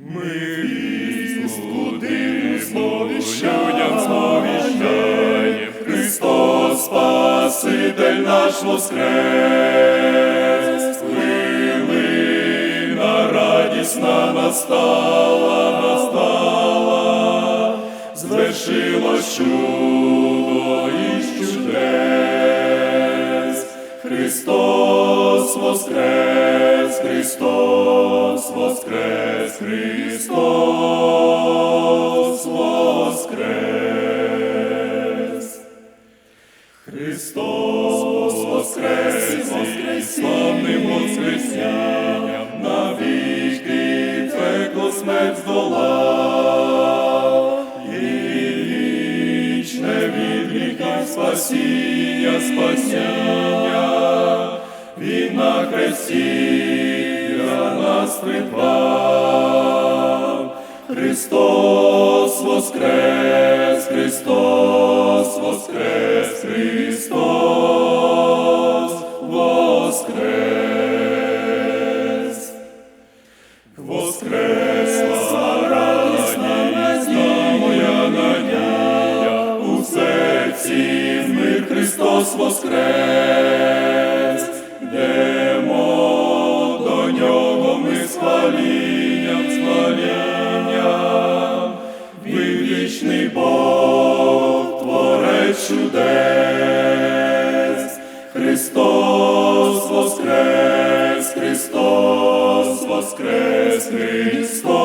Ми вістку сповіщаєм, сповіщаєм, Христос Спаситель наш воскрес, хвилина радісна настала, настала, звершилось чудо із чудес. Христос воскрес, Христос воскрес, Христос воскрес. Христос воскрес, воскрес, славним воскресінням навіки пекло смерть здолав. І вічне від гріха спасіння, спасіння, Він на хресті за нас придбав. Христос воскрес, Христос воскрес, Христос воскрес. Воскресла радісна моя надія, у серці мир. Христос воскрес, йдемо до нього ми з Бог, творець чудес, Христос воскрес, Христос воскрес, Христос